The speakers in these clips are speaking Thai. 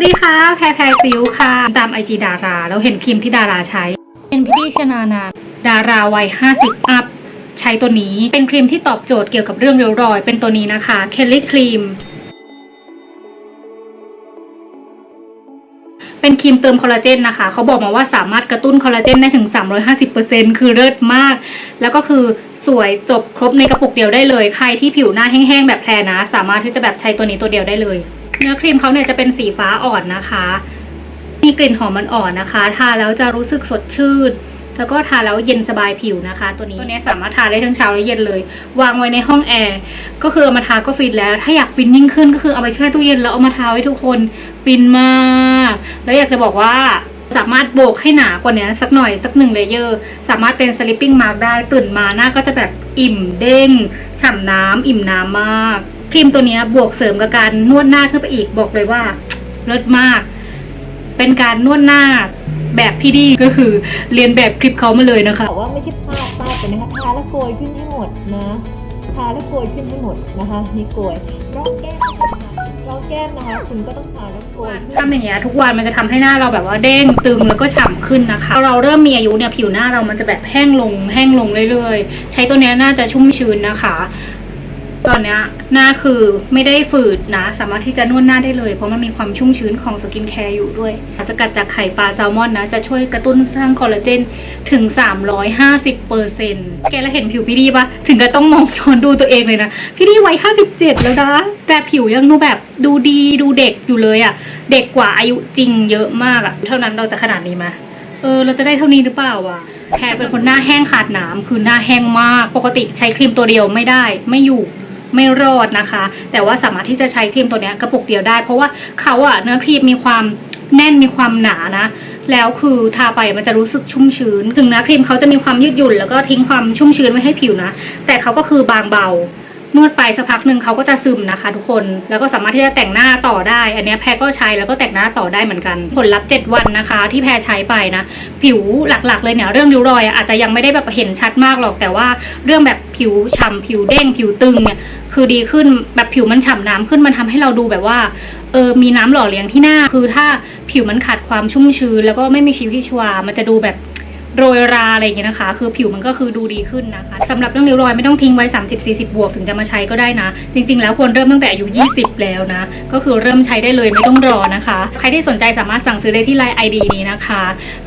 วัสดีค่ะ แพรแพรซิลค่ะ ตามไอจีดารา แล้วเห็นครีมที่ดาราใช้ เป็นพี่ชนานาดาราวัย 50 อัพ ใช้ตัวนี้ เป็นครีมที่ตอบโจทย์เกี่ยวกับเรื่องริ้วรอย เป็นตัวนี้นะคะ เคลลี่ครีม เป็นครีมเติมคอลลาเจนนะคะ เขาบอกมาว่าสามารถกระตุ้นคอลลาเจนได้ถึง 350%คือเลิศมาก แล้วก็คือสวยจบครบในกระปุกเดียวได้เลย ใครที่ผิวหน้าแห้งๆแบบแพรนะ สามารถที่จะแบบใช้ตัวนี้ตัวเดียวได้เลย เนื้อครีมเขาเนี่ยจะเป็นสีฟ้าอ่อนนะคะ มีกลิ่นหอมมันอ่อนนะคะ ทาแล้วจะรู้สึกสดชื่นแล้วก็ทาแล้วเย็นสบายผิวนะคะ ตัวนี้ตัวนี้สามารถทาได้ทั้งเช้าและเย็นเลย วางไว้ในห้องแอร์ก็คือเอามาทาก็ฟินแล้ว ถ้าอยากฟินยิ่งขึ้นก็คือเอาไปแช่ตู้เย็นแล้วเอามาทาให้ทุกคนฟินมาก แล้วอยากจะบอกว่าสามารถโบกให้หนากว่านี้สักหน่อยสักหนึ่งเลเยอร์ สามารถเป็นสลิปปิ้งมาร์กได้ตื่นมาหน้าก็จะแบบ อิ่มเด้งฉ่ำน้ำอิ่มน้ำมากครีมตัวนี้บวกเสริมกับการนวดหน้าขึ้นไปอีกบอกเลยว่าเลิศมาก เป็นการนวดหน้าแบบพี่ดีก็คือเรียนแบบคลิปเขามาเลยนะคะแต่ว่าไม่ใช่ปาดปาดไปนะคะทาแล้วโกยขึ้นให้หมดนะ ทาแล้วโกยขึ้นให้หมดนะคะนี่โกยร่องแก้มนะคะร่องแก้มนะคะ คุณก็ต้องทาแล้วโกยขึ้นทำอย่างเงี้ยทุกวันมันจะทำให้หน้าเราแบบว่าเด้งตึงแล้วก็ฉ่ำขึ้นนะคะเราเริ่มมีอายุเนี่ยผิวหน้าเรามันจะแบบแห้งลงแห้งลงเรื่อยๆ ใช้ตัวนี้น่าจะชุ่มชื้นนะคะ ตอนนี้หน้าคือไม่ได้ฝืดนะ สามารถที่จะนวดหน้าได้เลย เพราะมันมีความชุ่มชื้นของสกินแคร์อยู่ด้วยสกัดจากไข่ปลาแซลมอนนะ จะช่วยกระตุ้นสร้างคอลลาเจนถึง 350เปอร์เซ็นต์แกแล้วเห็นผิวพี่ดีปะถึงก็ต้องมองย้อนดูตัวเองเลยนะ พี่ดีวัย57 แล้วนะ แต่ผิวยังดูแบบดูดีดูเด็กอยู่เลยอะ่ะ เด็กกว่าอายุจริงเยอะมากอะ่ะ เท่านั้นเราจะขนาดนี้ไหมเออเราจะได้เท่านี้หรือเปล่าวะแพรเป็นคนหน้าแห้งขาดน้ำคือหน้าแห้งมาก ปกติใช้ครีมตัวเดียวไม่ได้ไม่อยู่ ไม่รอดนะคะ แต่ว่าสามารถที่จะใช้ครีมตัวนี้กระปุกเดียวได้ เพราะว่าเขาอะเนื้อครีมมีความแน่นมีความหนานะ แล้วคือทาไปมันจะรู้สึกชุ่มชื้นถึงเนื้อครีมเขาจะมีความยืดหยุ่นแล้วก็ทิ้งความชุ่มชื้นไว้ให้ผิวนะ แต่เขาก็คือบางเบา นวดไปสักพักหนึ่งเขาก็จะซึมนะคะ ทุกคนแล้วก็สามารถที่จะแต่งหน้าต่อได้ อันนี้แพรก็ใช้แล้วก็แต่งหน้าต่อได้เหมือนกัน ผลลัพธ์7วันนะคะ ที่แพรใช้ไปนะ ผิวหลักๆเลยเนี่ยเรื่องริ้วรอยอะอาจจะยังไม่ได้แบบเห็นชัดมากหรอกแต่ว่าเรื่องแบบผิวฉ่ำผิวเด้งผิวตึงเนี่ยคือดีขึ้นแบบผิวมันฉ่ำน้ำขึ้นมันทำให้เราดูแบบว่าเออมีน้ำหล่อเลี้ยงที่หน้า คือถ้าผิวมันขาดความชุ่มชื้นแล้วก็ไม่มีชีวิตชีวา มันจะดูแบบ โรยราอะไรอย่างเงี้ยนะคะ คือผิวมันก็คือดูดีขึ้นนะคะสำหรับเรื่องริ้วรอยไม่ต้องทิ้งไว้ 30 40 บวกถึงจะมาใช้ก็ได้นะ จริง ๆ แล้วควรเริ่มตั้งแต่อายุ 20 แล้วนะ ก็คือเริ่มใช้ได้เลยไม่ต้องรอนะคะ ใครที่สนใจสามารถสั่งซื้อได้ที่ไลน์ ID นี้นะคะ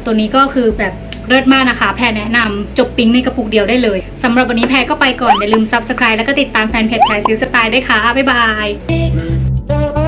ตัวนี้ก็คือแบบเลิศมากนะคะ แพรแนะนำจบปิ๊งในกระปุกเดียวได้เลยสำหรับวันนี้แพรก็ไปก่อนอย่าลืม subscribe แล้วก็ติดตามแฟนเพจแพรซิลสไตล์ด้วยค่ะบ๊ายบาย